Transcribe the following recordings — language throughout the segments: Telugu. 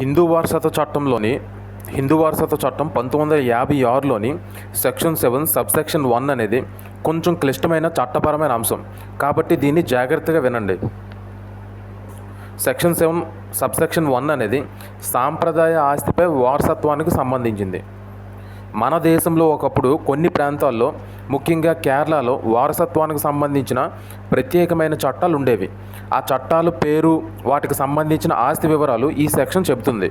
హిందూ వారసత్వ చట్టంలోని హిందూ వారసత్వ చట్టం పంతొమ్మిది వందల యాభై ఆరులోని సెక్షన్ సెవెన్ సబ్సెక్షన్ వన్ అనేది కొంచెం క్లిష్టమైన చట్టపరమైన అంశం. కాబట్టి దీన్ని జాగ్రత్తగా వినండి. సెక్షన్ సెవెన్ సబ్సెక్షన్ వన్ అనేది సాంప్రదాయ ఆస్తిపై వారసత్వానికి సంబంధించింది. మన దేశంలో ఒకప్పుడు కొన్ని ప్రాంతాల్లో ముఖ్యంగా కేరళలో వారసత్వానికి సంబంధించిన ప్రత్యేకమైన చట్టాలు ఉండేవి. ఆ చట్టాలు పేరు వాటికి సంబంధించిన ఆస్తి వివరాలు ఈ సెక్షన్ చెబుతుంది.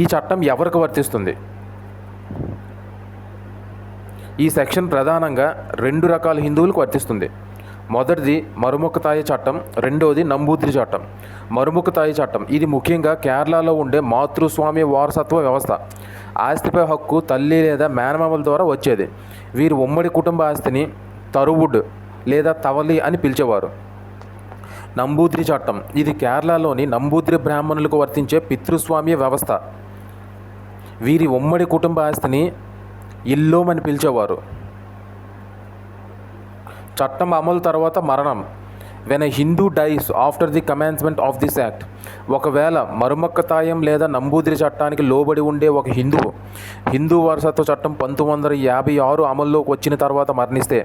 ఈ చట్టం ఎవరికి వర్తిస్తుంది? ఈ సెక్షన్ ప్రధానంగా రెండు రకాల హిందువులకు వర్తిస్తుంది. మొదటిది మరుముఖతాయి చట్టం రెండవది నంబూద్రి చట్టం. మరుముఖతాయి చట్టం ఇది ముఖ్యంగా కేరళలో ఉండే మాతృస్వామ్య వారసత్వ వ్యవస్థ. ఆస్తిపై హక్కు తల్లి లేదా మేనమామల ద్వారా వచ్చేది. వీరు ఉమ్మడి కుటుంబ ఆస్తిని తరువుడ్ లేదా తవలి అని పిలిచేవారు. నంబూద్రి చట్టం ఇది కేరళలోని నంబూద్రి బ్రాహ్మణులకు వర్తించే పితృస్వామ్య వ్యవస్థ. వీరి ఉమ్మడి కుటుంబ ఆస్తిని ఇల్లోమని పిలిచేవారు. చట్టం అమలు తర్వాత మరణం. When a Hindu dies after the commencement of this act ఒకవేళ మరుమక్కతాయం లేదా నంబూదిరి చట్టానికి లోబడి ఉండే ఒక హిందువు హిందూ వారసత్వ చట్టం పంతొమ్మిది వందల యాభై ఆరు అమల్లోకి వచ్చిన తర్వాత మరణిస్తే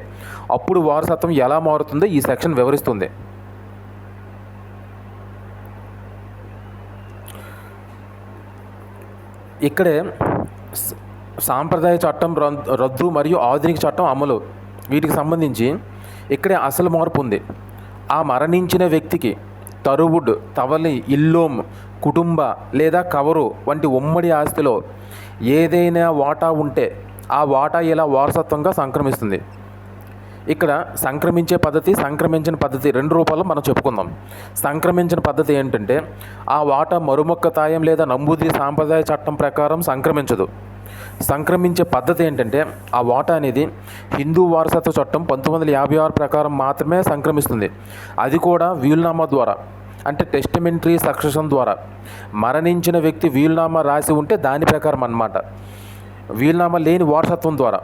అప్పుడు వారసత్వం ఎలా మారుతుందో ఈ సెక్షన్ వివరిస్తుంది. ఇక్కడే సాంప్రదాయ చట్టం రద్దు మరియు ఆధునిక చట్టం అమలు వీటికి సంబంధించి ఇక్కడే అసలు మార్పు ఉంది. ఆ మరణించిన వ్యక్తికి తరువుడ్ తవలి ఇల్లోమ్ కుటుంబ లేదా కవరు వంటి ఉమ్మడి ఆస్తిలో ఏదైనా వాటా ఉంటే ఆ వాటా ఇలా వారసత్వంగా సంక్రమిస్తుంది. ఇక్కడ సంక్రమించే పద్ధతి సంక్రమించిన పద్ధతి రెండు రూపాల్లో మనం చెప్పుకుందాం. సంక్రమించిన పద్ధతి ఏంటంటే ఆ వాటా మరుమొక్క తాయం లేదా నంబూది సాంప్రదాయ చట్టం ప్రకారం సంక్రమించదు. సంక్రమించే పద్ధతి ఏంటంటే ఆ వాటా అనేది హిందూ వారసత్వ చట్టం పంతొమ్మిది వందల యాభై ఆరు ప్రకారం మాత్రమే సంక్రమిస్తుంది. అది కూడా వీలునామా ద్వారా అంటే టెస్టిమెంటరీ సక్సెషన్ ద్వారా. మరణించిన వ్యక్తి వీలునామా రాసి ఉంటే దాని ప్రకారం అన్నమాట. వీలునామా లేని వారసత్వం ద్వారా.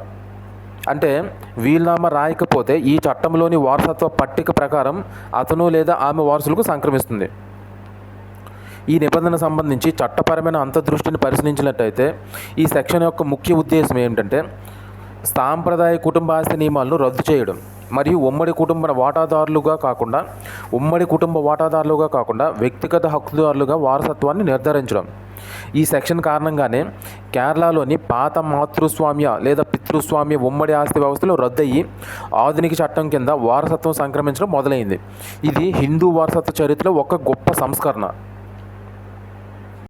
అంటే వీలునామా రాయకపోతే ఈ చట్టంలోని వారసత్వ పట్టిక ప్రకారం అతను లేదా ఆమె వారసులకు సంక్రమిస్తుంది. ఈ నిబంధన సంబంధించి చట్టపరమైన అంతర్దృష్టిని పరిశీలించినట్టయితే ఈ సెక్షన్ యొక్క ముఖ్య ఉద్దేశం ఏమిటంటే సాంప్రదాయ కుటుంబ ఆస్తి నియమాలను రద్దు చేయడం మరియు ఉమ్మడి కుటుంబ వాటాదారులుగా కాకుండా ఉమ్మడి కుటుంబ వాటాదారులుగా కాకుండా వ్యక్తిగత హక్కుదారులుగా వారసత్వాన్ని నిర్ధారించడం. ఈ సెక్షన్ కారణంగానే కేరళలోని పాత మాతృస్వామ్య లేదా పితృస్వామ్య ఉమ్మడి ఆస్తి వ్యవస్థలో రద్దయి ఆధునిక చట్టం కింద వారసత్వం సంక్రమించడం మొదలైంది. ఇది హిందూ వారసత్వ చరిత్రలో ఒక గొప్ప సంస్కరణ.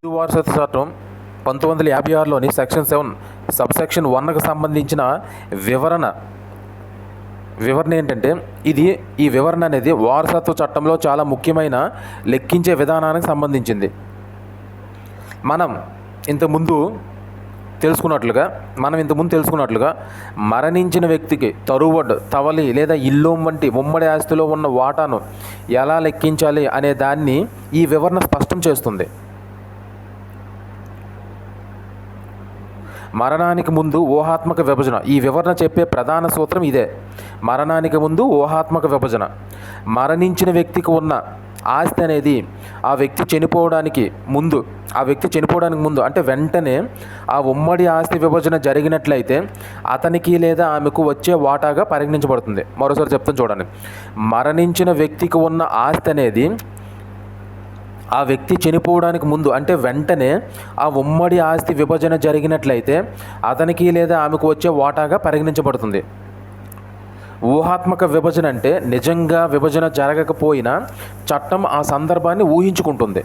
హిందూ వారసత్వ చట్టం పంతొమ్మిది వందల యాభై ఆరులోని సెక్షన్ సెవెన్ సబ్సెక్షన్ వన్కు సంబంధించిన వివరణ. వివరణ ఏంటంటే ఇది ఈ వివరణ అనేది వారసత్వ చట్టంలో చాలా ముఖ్యమైన లెక్కించే విధానానికి సంబంధించింది. మనం ఇంతకుముందు తెలుసుకున్నట్లుగా మనం ఇంతకుముందు తెలుసుకున్నట్లుగా మరణించిన వ్యక్తికి తరువడ్ తవలి లేదా ఇల్లోం వంటి ఉమ్మడి ఆస్తిలో ఉన్న వాటాను ఎలా లెక్కించాలి అనే దాన్ని ఈ వివరణ స్పష్టం చేస్తుంది. మరణానికి ముందు ఊహాత్మక విభజన. ఈ వివరణ చెప్పే ప్రధాన సూత్రం ఇదే. మరణానికి ముందు ఊహాత్మక విభజన. మరణించిన వ్యక్తికి ఉన్న ఆస్తి అనేది ఆ వ్యక్తి చనిపోవడానికి ముందు ఆ వ్యక్తి చనిపోవడానికి ముందు అంటే వెంటనే ఆ ఉమ్మడి ఆస్తి విభజన జరిగినట్లయితే అతనికి లేదా ఆమెకు వచ్చే వాటాగా పరిగణించబడుతుంది. మరోసారి చెప్తాను చూడండి. మరణించిన వ్యక్తికి ఉన్న ఆస్తి అనేది ఆ వ్యక్తి చనిపోవడానికి ముందు అంటే వెంటనే ఆ ఉమ్మడి ఆస్తి విభజన జరిగినట్లయితే అతనికి లేదా ఆమెకు వచ్చే వాటాగా పరిగణించబడుతుంది. ఊహాత్మక విభజన అంటే నిజంగా విభజన జరగకపోయినా చట్టం ఆ సందర్భాన్ని ఊహించుకుంటుంది.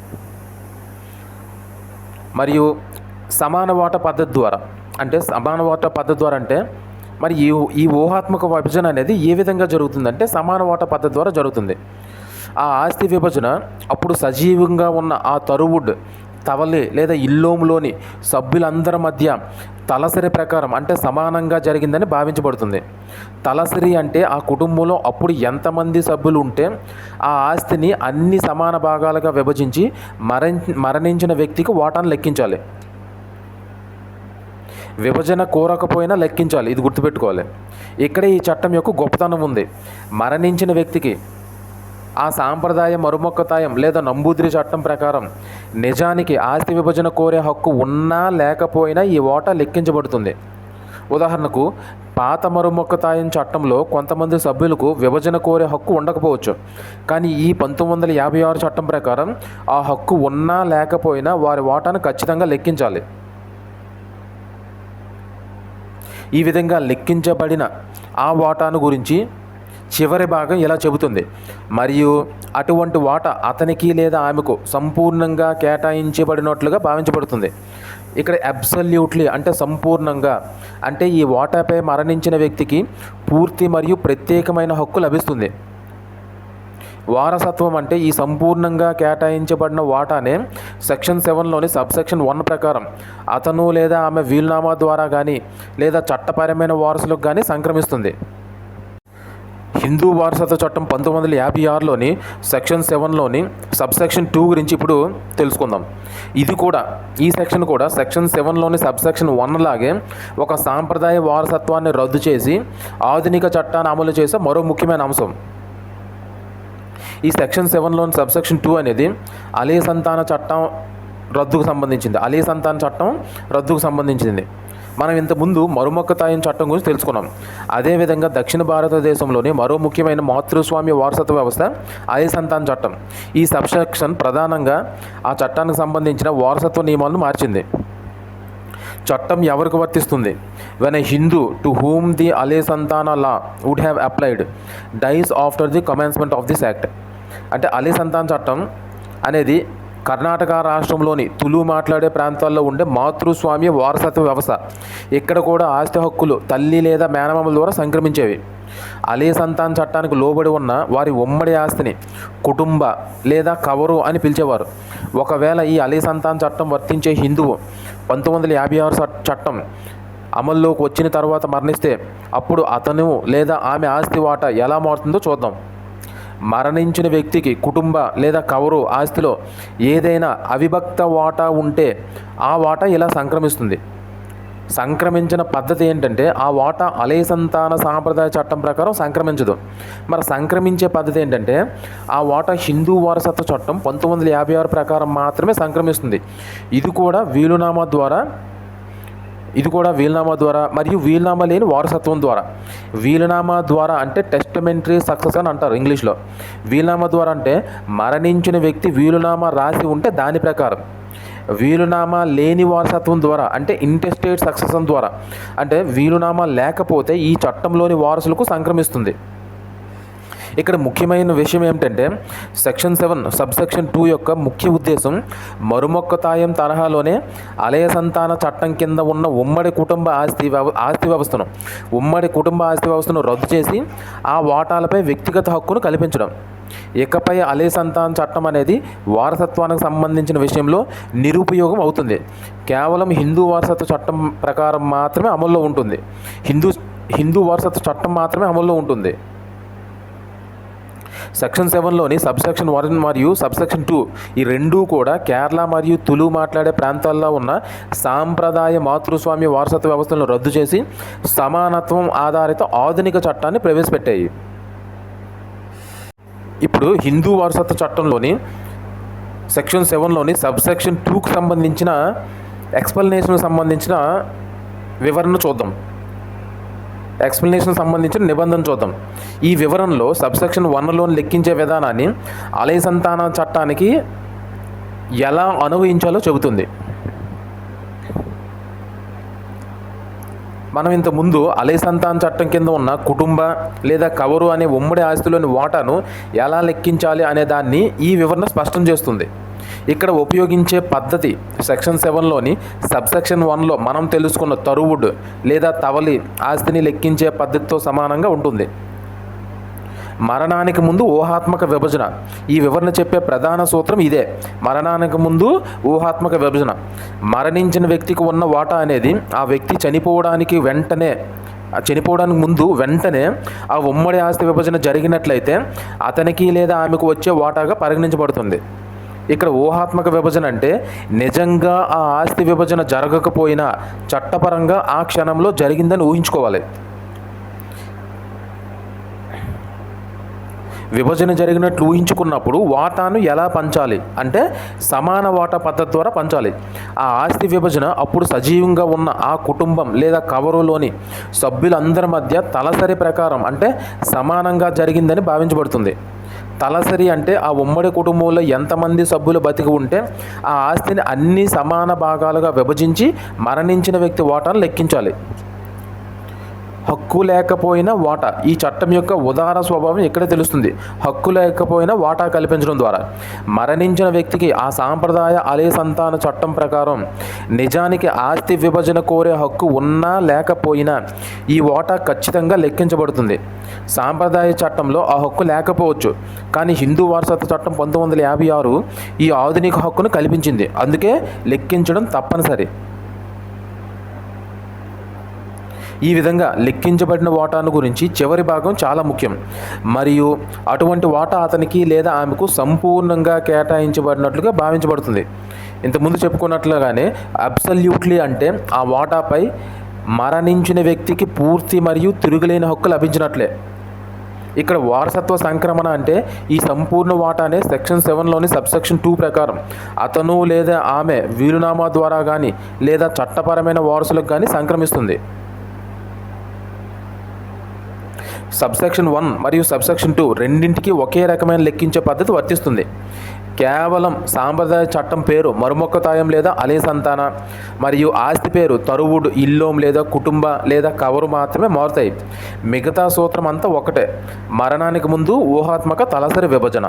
మరియు సమాన వాటా పద్ధతి ద్వారా అంటే సమాన వాటా పద్ధతి ద్వారా అంటే మరి ఈ ఈ ఊహాత్మక విభజన అనేది ఏ విధంగా జరుగుతుందంటే సమాన వాటా పద్ధతి ద్వారా జరుగుతుంది. ఆ ఆస్తి విభజన అప్పుడు సజీవంగా ఉన్న ఆ తరువుడ్ తవలి లేదా ఇల్లోములోని సభ్యులందరి మధ్య తలసరి ప్రకారం అంటే సమానంగా జరిగిందని భావించబడుతుంది. తలసరి అంటే ఆ కుటుంబంలో అప్పుడు ఎంతమంది సభ్యులు ఉంటే ఆ ఆస్తిని అన్ని సమాన భాగాలుగా విభజించి మరణ మరణించిన వ్యక్తికి వాటాను లెక్కించాలి. విభజన కోరకపోయినా లెక్కించాలి. ఇది గుర్తుపెట్టుకోవాలి. ఇక్కడ ఈ చట్టం యొక్క గొప్పతనం ఉంది. మరణించిన వ్యక్తికి ఆ సాంప్రదాయ మరుమొక్కతాయం లేదా నంబూదిరి చట్టం ప్రకారం నిజానికి ఆస్తి విభజన కోరే హక్కు ఉన్నా లేకపోయినా ఈ ఓటా లెక్కించబడుతుంది. ఉదాహరణకు పాత మరుమొక్కతాయం చట్టంలో కొంతమంది సభ్యులకు విభజన కోరే హక్కు ఉండకపోవచ్చు. కానీ ఈ పంతొమ్మిది వందల యాభై ఆరు చట్టం ప్రకారం ఆ హక్కు ఉన్నా లేకపోయినా వారి ఓటాను ఖచ్చితంగా లెక్కించాలి. ఈ విధంగా లెక్కించబడిన ఆ వాటాను గురించి చివరి భాగం ఇలా చెబుతుంది. మరియు అటువంటి వాటా అతనికి లేదా ఆమెకు సంపూర్ణంగా కేటాయించబడినట్లుగా భావించబడుతుంది. ఇక్కడ అబ్సల్యూట్లీ అంటే సంపూర్ణంగా అంటే ఈ వాటాపై మరణించిన వ్యక్తికి పూర్తి మరియు ప్రత్యేకమైన హక్కు లభిస్తుంది. వారసత్వం అంటే ఈ సంపూర్ణంగా కేటాయించబడిన వాటానే సెక్షన్ సెవెన్లోని సబ్సెక్షన్ వన్ ప్రకారం. అతను లేదా ఆమె వీలునామా ద్వారా కానీ లేదా చట్టపరమైన వారసులకు కానీ సంక్రమిస్తుంది. హిందూ వారసత్వ చట్టం పంతొమ్మిది వందల యాభై ఆరులోని సెక్షన్ సెవెన్లోని సబ్ సెక్షన్ టూ గురించి ఇప్పుడు తెలుసుకుందాం. ఇది కూడా ఈ సెక్షన్ కూడా సెక్షన్ సెవెన్లోని సబ్ సెక్షన్ వన్ లాగే ఒక సాంప్రదాయ వారసత్వాన్ని రద్దు చేసి ఆధునిక చట్టాన్ని అమలు చేసే మరో ముఖ్యమైన అంశం. ఈ సెక్షన్ సెవెన్లోని సబ్సెక్షన్ టూ అనేది అలే సంతాన చట్టం రద్దుకు సంబంధించింది. అలే సంతాన చట్టం రద్దుకు సంబంధించింది. మనం ఇంతకుముందు మరుమొక్కతాయం చట్టం గురించి తెలుసుకున్నాం. అదేవిధంగా దక్షిణ భారతదేశంలోని మరో ముఖ్యమైన మాతృస్వామ్య వారసత్వ వ్యవస్థ అలీ సంతాన చట్టం. ఈ సబ్సెక్షన్ ప్రధానంగా ఆ చట్టానికి సంబంధించిన వారసత్వ నియమాలను మార్చింది. చట్టం ఎవరికి వర్తిస్తుంది? When a Hindu to whom the aliyasantana law would have applied dies after the commencement of this act అంటే అలీ సంతాన్ చట్టం అనేది కర్ణాటక రాష్ట్రంలోని తులు మాట్లాడే ప్రాంతాల్లో ఉండే మాతృస్వామ్య వారసత్వ వ్యవస్థ. ఇక్కడ కూడా ఆస్తి హక్కులు తల్లి లేదా మేనమామల ద్వారా సంక్రమించేవి. అలీ సంతాన్ చట్టానికి లోబడి ఉన్న వారి ఉమ్మడి ఆస్తిని కుటుంబ లేదా కవరు అని పిలిచేవారు. ఒకవేళ ఈ అలీ సంతాన్ చట్టం వర్తించే హిందువు పంతొమ్మిది వందల యాభై ఆరు చట్టం అమల్లోకి వచ్చిన తర్వాత మరణిస్తే అప్పుడు అతను లేదా ఆమె ఆస్తి వాటా ఎలా మారుతుందో చూద్దాం. మరణించిన వ్యక్తికి కుటుంబ లేదా కవరు ఆస్తిలో ఏదైనా అవిభక్త వాటా ఉంటే ఆ వాటా ఇలా సంక్రమిస్తుంది? సంక్రమించిన పద్ధతి ఏంటంటే ఆ వాటా అలయ సంతాన సాంప్రదాయ చట్టం ప్రకారం సంక్రమించదు. మరి సంక్రమించే పద్ధతి ఏంటంటే ఆ వాటా హిందూ వారసత్వ చట్టం పంతొమ్మిది వందల యాభై ఆరు ప్రకారం మాత్రమే సంక్రమిస్తుంది. ఇది కూడా వీలునామా ద్వారా ఇది కూడా వీలునామా ద్వారా మరియు వీలునామా లేని వారసత్వం ద్వారా. వీలునామా ద్వారా అంటే టెస్టమెంటరీ సక్సెస్ అని అంటారు ఇంగ్లీష్లో. వీలునామా ద్వారా అంటే మరణించిన వ్యక్తి వీలునామా రాసి ఉంటే దాని ప్రకారం. వీలునామా లేని వారసత్వం ద్వారా అంటే ఇంటెస్టేట్ సక్సెషన్ ద్వారా. అంటే వీలునామా లేకపోతే ఈ చట్టంలోని వారసులకు సంక్రమిస్తుంది. ఇక్కడ ముఖ్యమైన విషయం ఏమిటంటే section seven sub section two యొక్క ముఖ్య ఉద్దేశం మరుమొక్కతాయం తరహాలోనే అలయ సంతాన చట్టం కింద ఉన్న ఉమ్మడి కుటుంబ ఆస్తి వ్యవ ఆస్తి వ్యవస్థను ఉమ్మడి కుటుంబ ఆస్తి వ్యవస్థను రద్దు చేసి ఆ వాటాలపై వ్యక్తిగత హక్కును కల్పించడం. ఇకపై అలే సంతాన చట్టం అనేది వారసత్వానికి సంబంధించిన విషయంలో నిరుపయోగం అవుతుంది. కేవలం హిందూ వారసత్వ చట్టం ప్రకారం మాత్రమే అమల్లో ఉంటుంది. హిందూ హిందూ వారసత్వ చట్టం మాత్రమే అమల్లో ఉంటుంది. సెక్షన్ సెవెన్లోని సబ్సెక్షన్ వన్ మరియు సబ్సెక్షన్ టూ ఈ రెండూ కూడా కేరళ మరియు తులు మాట్లాడే ప్రాంతాల్లో ఉన్న సాంప్రదాయ మాతృస్వామ్య వారసత్వ వ్యవస్థలను రద్దు చేసి సమానత్వం ఆధారిత ఆధునిక చట్టాన్ని ప్రవేశపెట్టాయి. ఇప్పుడు హిందూ వారసత్వ చట్టంలోని సెక్షన్ సెవెన్లోని సబ్సెక్షన్ టూకి సంబంధించిన ఎక్స్ప్లెనేషన్కి సంబంధించిన వివరణ చూద్దాం. ఎక్స్ప్లెనేషన్ సంబంధించిన నిబంధన చూద్దాం. ఈ వివరణలో సబ్సెక్షన్ వన్లో లెక్కించే విధానాన్ని అలయ సంతాన చట్టానికి ఎలా అనువయించాలో చెబుతుంది. మనం ఇంత ముందు అలయ సంతాన చట్టం కింద ఉన్న కుటుంబ లేదా కవరు అనే ఉమ్మడి ఆస్తిలోని వాటాను ఎలా లెక్కించాలి అనే దాన్ని ఈ వివరణ స్పష్టం చేస్తుంది. ఇక్కడ ఉపయోగించే పద్ధతి సెక్షన్ సెవెన్లోని సబ్సెక్షన్ వన్లో మనం తెలుసుకున్న తరువుడు లేదా తవలి ఆస్తిని లెక్కించే పద్ధతితో సమానంగా ఉంటుంది. మరణానికి ముందు ఊహాత్మక విభజన. ఈ వివరణ చెప్పే ప్రధాన సూత్రం ఇదే. మరణానికి ముందు ఊహాత్మక విభజన. మరణించిన వ్యక్తికి ఉన్న వాటా అనేది ఆ వ్యక్తి చనిపోవడానికి వెంటనే చనిపోవడానికి ముందు వెంటనే ఆ ఉమ్మడి ఆస్తి విభజన జరిగినట్లయితే అతనికి లేదా ఆమెకు వచ్చే వాటాగా పరిగణించబడుతుంది. ఇక్కడ ఊహాత్మక విభజన అంటే నిజంగా ఆ ఆస్తి విభజన జరగకపోయినా చట్టపరంగా ఆ క్షణంలో జరిగిందని ఊహించుకోవాలి. విభజన జరిగినట్లు ఊహించుకున్నప్పుడు వాటాను ఎలా పంచాలి? అంటే సమాన వాటా పద్ధతి ద్వారా పంచాలి. ఆ ఆస్తి విభజన అప్పుడు సజీవంగా ఉన్న ఆ కుటుంబం లేదా కవరులోని సభ్యులందరి మధ్య తలసరి ప్రకారం అంటే సమానంగా జరిగిందని భావించబడుతుంది. తలసరి అంటే ఆ ఉమ్మడి కుటుంబంలో ఎంతమంది సభ్యులు బతికి ఉంటే ఆ ఆస్తిని అన్ని సమాన భాగాలుగా విభజించి మరణించిన వ్యక్తి వాటాను లెక్కించాలి. హక్కు లేకపోయినా వాటా. ఈ చట్టం యొక్క ఉదార స్వభావం ఇక్కడ తెలుస్తుంది. హక్కు లేకపోయినా వాటా కల్పించడం ద్వారా. మరణించిన వ్యక్తికి ఆ సాంప్రదాయ అలే సంతాన చట్టం ప్రకారం నిజానికి ఆస్తి విభజన కోరే హక్కు ఉన్నా లేకపోయినా ఈ వాటా ఖచ్చితంగా లెక్కించబడుతుంది. సాంప్రదాయ చట్టంలో ఆ హక్కు లేకపోవచ్చు. కానీ హిందూ వారసత్వ చట్టం పంతొమ్మిది వందల యాభై ఆరు ఈ ఆధునిక హక్కును కల్పించింది. అందుకే లెక్కించడం తప్పనిసరి. ఈ విధంగా లెక్కించబడిన వాటాను గురించి చివరి భాగం చాలా ముఖ్యం. మరియు అటువంటి వాటా అతనికి లేదా ఆమెకు సంపూర్ణంగా కేటాయించబడినట్లుగా భావించబడుతుంది. ఇంతకుముందు చెప్పుకున్నట్లుగానే అబ్సల్యూట్లీ అంటే ఆ వాటాపై మరణించిన వ్యక్తికి పూర్తి మరియు తిరుగులేని హక్కు లభించినట్లే. ఇక్కడ వారసత్వ సంక్రమణ అంటే ఈ సంపూర్ణ వాటానే సెక్షన్ సెవెన్లోని సబ్సెక్షన్ టూ ప్రకారం. అతను లేదా ఆమె వీలునామా ద్వారా కానీ లేదా చట్టపరమైన వారసులకు కానీ సంక్రమిస్తుంది. సబ్సెక్షన్ వన్ మరియు సబ్సెక్షన్ టూ రెండింటికి ఒకే రకమైన లెక్కించే పద్ధతి వర్తిస్తుంది. కేవలం సాంప్రదాయ చట్టం పేరు మరుమొక్కతాయం లేదా అలే సంతాన మరియు ఆస్తి పేరు తరువుడు ఇల్లోం లేదా కుటుంబ లేదా కవరు మాత్రమే మారుతాయి. మిగతా సూత్రం అంతా ఒకటే. మరణానికి ముందు ఊహాత్మక తలసరి విభజన.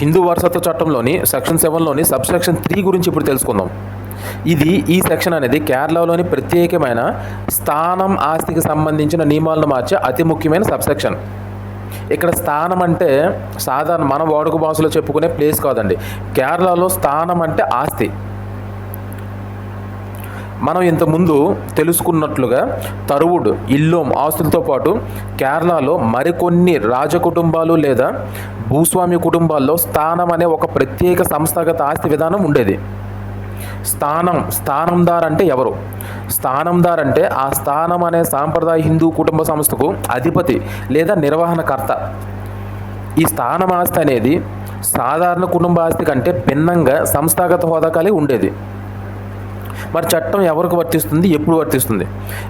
హిందూ వారసత్వ చట్టంలోని సెక్షన్ సెవెన్లోని సబ్సెక్షన్ త్రీ గురించి ఇప్పుడు తెలుసుకుందాం. ఇది ఈ సెక్షన్ అనేది కేరళలోని ప్రత్యేకమైన స్థానం ఆస్తికి సంబంధించిన నియమాలను మార్చే అతి ముఖ్యమైన సబ్సెక్షన్. ఇక్కడ స్థానం అంటే సాధారణ మన వాడుక భాషలో చెప్పుకునే ప్లేస్ కాదండి. కేరళలో స్థానం అంటే ఆస్తి. మనం ఇంతకుముందు తెలుసుకున్నట్లుగా తరువుడు ఇల్లోం ఆస్తులతో పాటు కేరళలో మరికొన్ని రాజకుటుంబాలు లేదా భూస్వామ్య కుటుంబాల్లో స్థానం అనే ఒక ప్రత్యేక సంస్థాగత ఆస్తి విధానం ఉండేది. స్థానం స్థానందార్ అంటే ఎవరు? స్థానందార్ అంటే ఆ స్థానం అనే సాంప్రదాయ హిందూ కుటుంబ సంస్థకు అధిపతి లేదా నిర్వహణకర్త. ఈ స్థానం ఆస్తి అనేది సాధారణ కుటుంబ ఆస్తి కంటే భిన్నంగా సంస్థాగత హోదా కలిగి ఉండేది. మరి చట్టం ఎవరికి వర్తిస్తుంది? ఎప్పుడు వర్తిస్తుంది?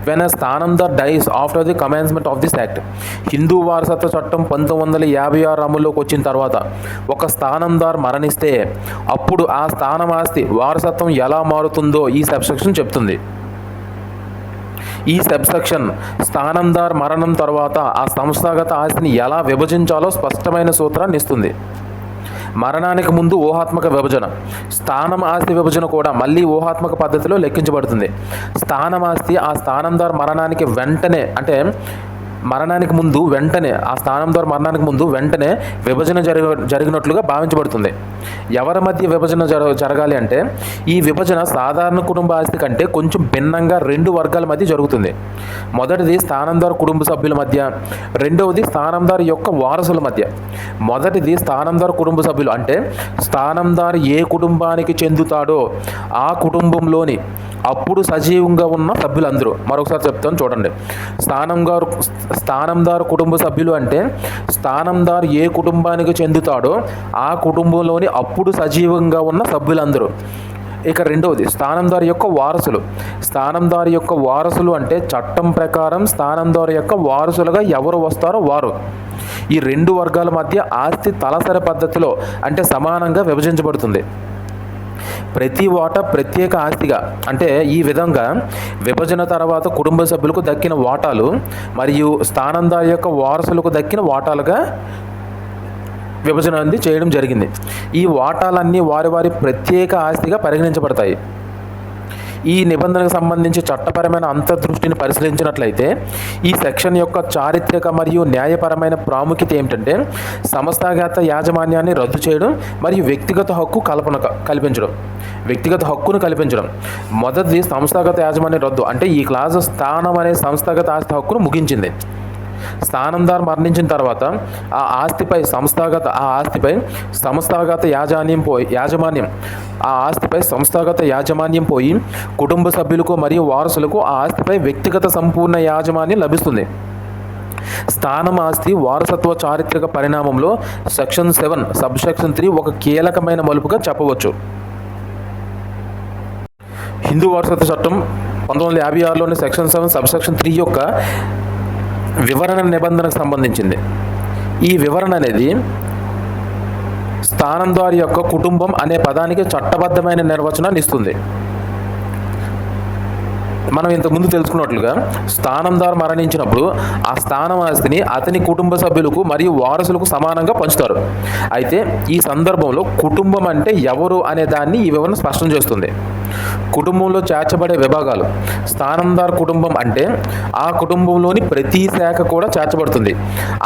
When a sthanamdar dies after the commencement of this act Hindu వారసత్వ చట్టం పంతొమ్మిది వందల యాభై ఆరు అమల్లోకి వచ్చిన తర్వాత ఒక స్థానందార్ మరణిస్తే అప్పుడు ఆ స్థానం ఆస్తి వారసత్వం ఎలా మారుతుందో ఈ సబ్సెక్షన్ చెప్తుంది. ఈ సబ్సెక్షన్ స్థానందార్ మరణం తర్వాత ఆ సంస్థాగత ఆస్తిని ఎలా విభజించాలో స్పష్టమైన సూత్రాన్ని ఇస్తుంది. మరణానికి ముందు ఊహాత్మక విభజన. స్థానం ఆస్తి విభజన కూడా మళ్ళీ ఊహాత్మక పద్ధతిలో లెక్కించబడుతుంది. స్థానం ఆస్తి ఆ స్థానం ద్వారా మరణానికి వెంటనే అంటే మరణానికి ముందు వెంటనే ఆ స్థానం ద్వారా మరణానికి ముందు వెంటనే విభజన జరిగ జరిగినట్లుగా భావించబడుతుంది. ఎవరి మధ్య విభజన జర జరగాలి అంటే ఈ విభజన సాధారణ కుటుంబ ఆస్తి కంటే కొంచెం భిన్నంగా రెండు వర్గాల మధ్య జరుగుతుంది. మొదటిది స్థానందారు కుటుంబ సభ్యుల మధ్య రెండవది స్థానందారు యొక్క వారసుల మధ్య. మొదటిది స్థానందారు కుటుంబ సభ్యులు అంటే స్థానందారు ఏ కుటుంబానికి చెందుతాడో ఆ కుటుంబంలోని అప్పుడు సజీవంగా ఉన్న సభ్యులందరూ. మరొకసారి చెప్తాను చూడండి. స్థానంగారు స్థానందారు కుటుంబ సభ్యులు అంటే స్థానందారు ఏ కుటుంబానికి చెందుతాడో ఆ కుటుంబంలోని అప్పుడు సజీవంగా ఉన్న సభ్యులందరూ. ఇక రెండవది స్థానందారు యొక్క వారసులు. స్థానందారు యొక్క వారసులు అంటే చట్టం ప్రకారం స్థానందారు యొక్క వారసులుగా ఎవరు వస్తారో వారు. ఈ రెండు వర్గాల మధ్య ఆస్తి తలసరి పద్ధతిలో అంటే సమానంగా విభజించబడుతుంది. ప్రతి వాటా ప్రత్యేక ఆస్తిగా. అంటే ఈ విధంగా విభజన తర్వాత కుటుంబ సభ్యులకు దక్కిన వాటాలు మరియు స్థానందారు యొక్క వారసులకు దక్కిన వాటాలుగా విభజన అనేది చేయడం జరిగింది. ఈ వాటాలన్నీ వారి వారి ప్రత్యేక ఆస్తిగా పరిగణించబడతాయి. ఈ నిబంధనకు సంబంధించి చట్టపరమైన అంతర్దృష్టిని పరిశీలించినట్లయితే ఈ సెక్షన్ యొక్క చారిత్రక మరియు న్యాయపరమైన ప్రాముఖ్యత ఏమిటంటే సంస్థాగత యాజమాన్యాన్ని రద్దు చేయడం మరియు వ్యక్తిగత హక్కు కల్పన కల్పించడం. వ్యక్తిగత హక్కును కల్పించడం. మొదటిది సంస్థాగత యాజమాన్య రద్దు. అంటే ఈ క్లాసు స్థానం అనే సంస్థాగత ఆస్తి హక్కును ముగించింది. స్థానందారు మరణించిన తర్వాత ఆ ఆస్తిపై సంస్థాగత ఆ ఆస్తిపై సంస్థాగత యాజాన్యం పోయి యాజమాన్యం ఆ ఆస్తిపై సంస్థాగత యాజమాన్యం పోయి కుటుంబ సభ్యులకు మరియు వారసులకు ఆ ఆస్తిపై వ్యక్తిగత సంపూర్ణ యాజమాన్యం లభిస్తుంది. స్థానం ఆస్తి వారసత్వ చారిత్రక పరిణామంలో section seven sub section three ఒక కీలకమైన మలుపుగా చెప్పవచ్చు. హిందూ వారసత్వ చట్టం పంతొమ్మిది వందల యాభై ఆరులోని section seven sub section three యొక్క వివరణ నిబంధనకు సంబంధించింది. ఈ వివరణ అనేది స్థానందారి యొక్క కుటుంబం అనే పదానికి చట్టబద్ధమైన నిర్వచనాన్ని ఇస్తుంది. మనం ఇంతకుముందు తెలుసుకున్నట్లుగా స్థానందారు మరణించినప్పుడు ఆ స్థానం ఆస్తిని అతని కుటుంబ సభ్యులకు మరియు వారసులకు సమానంగా పంచుతారు. అయితే ఈ సందర్భంలో కుటుంబం అంటే ఎవరు అనే దాన్ని ఈ వివరణ స్పష్టం చేస్తుంది. కుటుంబంలో చేర్చబడే విభాగాలు. స్థానందార్ కుటుంబం అంటే ఆ కుటుంబంలోని ప్రతి శాఖ కూడా చేర్చబడుతుంది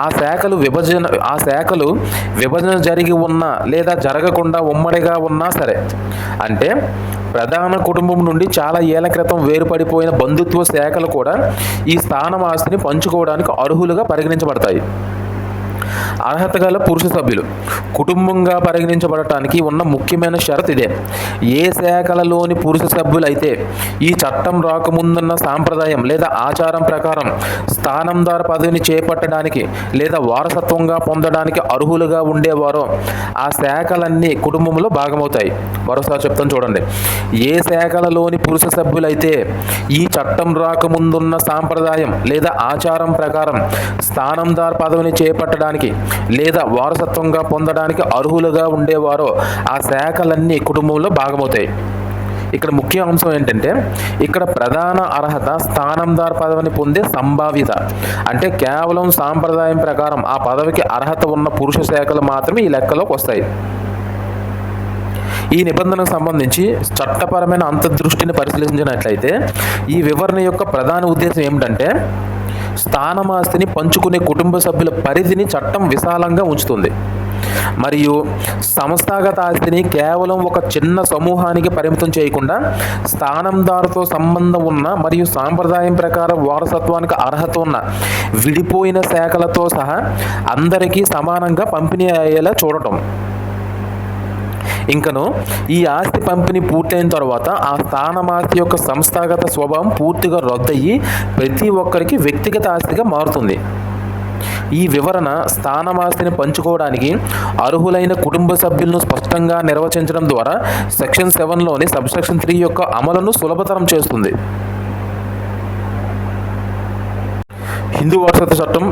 ఆ శాఖలు విభజన ఆ శాఖలు విభజన జరిగి ఉన్నా లేదా జరగకుండా ఉమ్మడిగా ఉన్నా సరే అంటే ప్రధాన కుటుంబం నుండి చాలా ఏళ్ళ క్రితం వేరుపడిపోయిన బంధుత్వ శాఖలు కూడా ఈ స్థానం ఆస్తిని పంచుకోవడానికి అర్హులుగా పరిగణించబడతాయి. అర్హత గల పురుష సభ్యులు. కుటుంబంగా పరిగణించబడటానికి ఉన్న ముఖ్యమైన షరత్ ఇదే. ఏ శాఖలలోని పురుష సభ్యులైతే ఈ చట్టం రాకముందున్న సాంప్రదాయం లేదా ఆచారం ప్రకారం స్థానందార పదవిని చేపట్టడానికి లేదా వారసత్వంగా పొందడానికి అర్హులుగా ఉండేవారో ఆ శాఖలన్నీ కుటుంబంలో భాగమవుతాయి. మరోసారి చెప్తాను చూడండి. ఏ శాఖలలోని పురుష సభ్యులైతే ఈ చట్టం రాకముందున్న సాంప్రదాయం లేదా ఆచారం ప్రకారం స్థానందార్ పదవిని చేపట్టడానికి లేదా వారసత్వంగా పొందడానికి అర్హులుగా ఉండేవారో ఆ శాఖలన్నీ కుటుంబంలో భాగమవుతాయి ఇక్కడ ముఖ్య అంశం ఏంటంటే ఇక్కడ ప్రధాన అర్హత స్థానందార్ పదవిని పొందే సంభావ్యత. అంటే కేవలం సాంప్రదాయం ప్రకారం ఆ పదవికి అర్హత ఉన్న పురుష శాఖలు మాత్రమే ఈ లెక్కలోకి వస్తాయి. ఈ నిబంధనకు సంబంధించి చట్టపరమైన అంతర్దృష్టిని పరిశీలించినట్లయితే ఈ వివరణ యొక్క ప్రధాన ఉద్దేశం ఏమిటంటే స్థానమాస్తిని పంచుకునే కుటుంబ సభ్యుల పరిధిని చట్టం విశాలంగా ఉంచుతుంది. మరియు సంస్థాగత ఆస్తిని కేవలం ఒక చిన్న సమూహానికి పరిమితం చేయకుండా స్థానందారుతో సంబంధం ఉన్న మరియు సాంప్రదాయం ప్రకారం వారసత్వానికి అర్హత ఉన్న విడిపోయిన శాఖలతో సహా అందరికీ సమానంగా పంపిణీ అయ్యేలా చూడటం. ఇంకను ఈ ఆస్తి పంపిణీ పూర్తయిన తర్వాత ఆ స్థానమాస్తి యొక్క సంస్థాగత స్వభావం పూర్తిగా రద్దయ్యి ప్రతి ఒక్కరికి వ్యక్తిగత ఆస్తిగా మారుతుంది. ఈ వివరణ స్థానమాస్తిని పంచుకోవడానికి అర్హులైన కుటుంబ సభ్యులను స్పష్టంగా నిర్వచించడం ద్వారా సెక్షన్ సెవెన్లోని సబ్సెక్షన్ త్రీ యొక్క అమలును సులభతరం చేస్తుంది. హిందూ వారసత్వ చట్టం